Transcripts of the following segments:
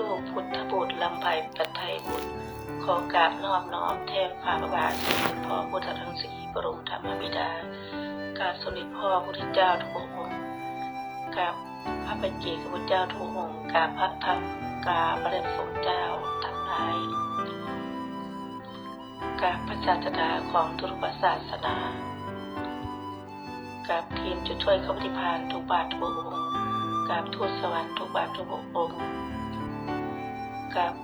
ลูกพุทธบุตรลำไพปัทไทยบุตรขอกราบน้อมน้อมแทนพระบาทสมเด็จพ่อพุทธรังสีบรมธรรมบิดากราบสมเด็จพ่อพุทธเจ้าทุกองค์กราบพระปัจเจกพุทธเจ้าทุกองค์กราบพระธรรมกราบพระเดชสมเจ้าทั้งหลายกราบพระศาสดาของทุกศาสนากราบทีมจุดช่วยเขาปฏิพานทุกบาททุกองค์กราบทูตสวรรค์ทุกบาททุกองค์ กราบ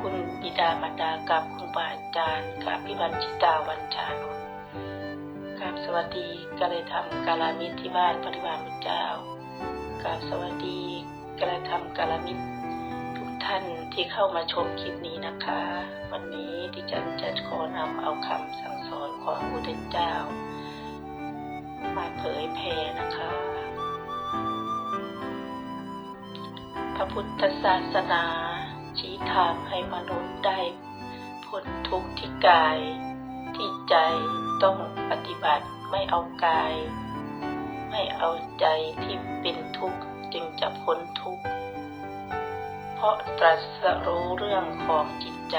คุณบิดามารดากราบคุณบาอาจารย์กราบพิบัญชิตาวันชานุกราบสวัสดีกาเลยธรรมกาลามิตรที่บ้านปฏิบัติพระเจ้ากราบสวัสดีกาเลยธรรมกาลามิตรทุกท่านที่เข้ามาชมคลิปนี้นะคะ วันนี้ดิฉันจะขอนำเอาคำสั่งสอนของพระพุทธเจ้า มาเผยแผ่นะคะ พระพุทธศาสนา ชี้ทางให้มนุษย์ได้พ้นทุกข์ที่กาย ที่ใจต้องปฏิบัติไม่เอากาย ไม่เอาใจที่เป็นทุกข์จึงจะพ้นทุกข์ เพราะตรัสรู้เรื่องของจิตใจ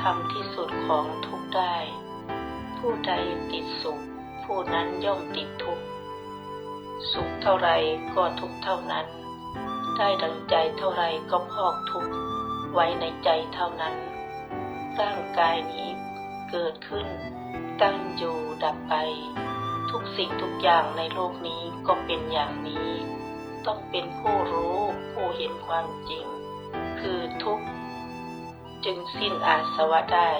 ทำที่สุดของทุกได้ ผู้ใดติดสุข ผู้นั้นย่อมติดทุกข์ สุขเท่าไรก็ทุกเท่านั้น ได้ดังใจเท่าไรก็พอกทุกข์ไว้ในใจเท่านั้น ร่างกายนี้เกิดขึ้น ตั้งอยู่ดับไป ทุกสิ่งทุกอย่างในโลกนี้ก็เป็นอย่างนี้ ต้องเป็นผู้รู้ผู้เห็นความจริง คือทุกข์จึงสิ้นอาสวะได้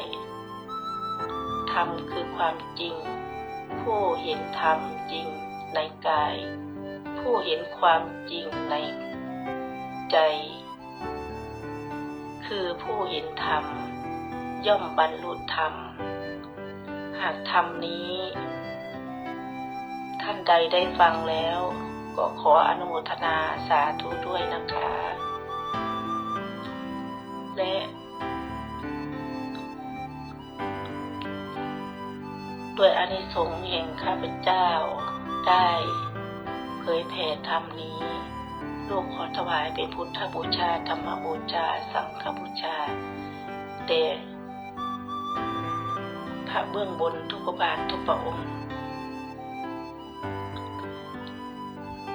ธรรมคือความจริง ผู้เห็นธรรมจริงในกาย ผู้เห็นความจริงใน ใจ คือผู้เห็นธรรม ย่อมบรรลุธรรม หากธรรมนี้ ท่านใดได้ฟังแล้ว ก็ขออนุโมทนาสาธุด้วยนะคะ และด้วยอานิสงส์แห่งข้าพเจ้าได้ เผยแผ่ธรรมนี้ ลูกขอถวายเป็นพุทธบูชา ธรรมบูชา สังฆบูชาแด่พระเบื้องบนทุกบาททุกพระองค์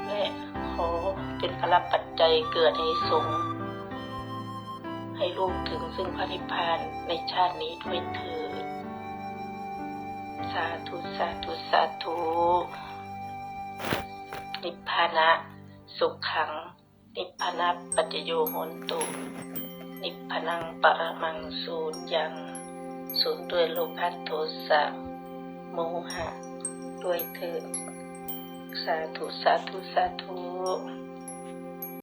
และขอเป็นพระปัจจัยเกิดให้สงฆ์ให้ลูกถึงซึ่งพระนิพพานในชาตินี้ด้วยเถิดสาธุ สาธุ สาธุ นิพพานะ สุขขัง นิพพานัปัจโยโหนตุ นิพพานังปรมังสูญยัง สูญด้วยโลภัตโทสะโมหะ ด้วยเถิดสาธุสาธุสาธุ